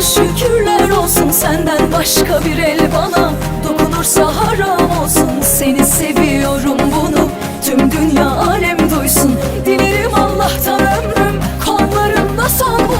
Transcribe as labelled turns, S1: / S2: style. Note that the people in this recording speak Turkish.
S1: şükürler olsun Senden. Başka bir el bana Dokunursa haram olsun. Seni seviyorum bunu Tüm dünya alem duysun. Dilerim Allah'tan ömrüm Kollarımda son bulsun.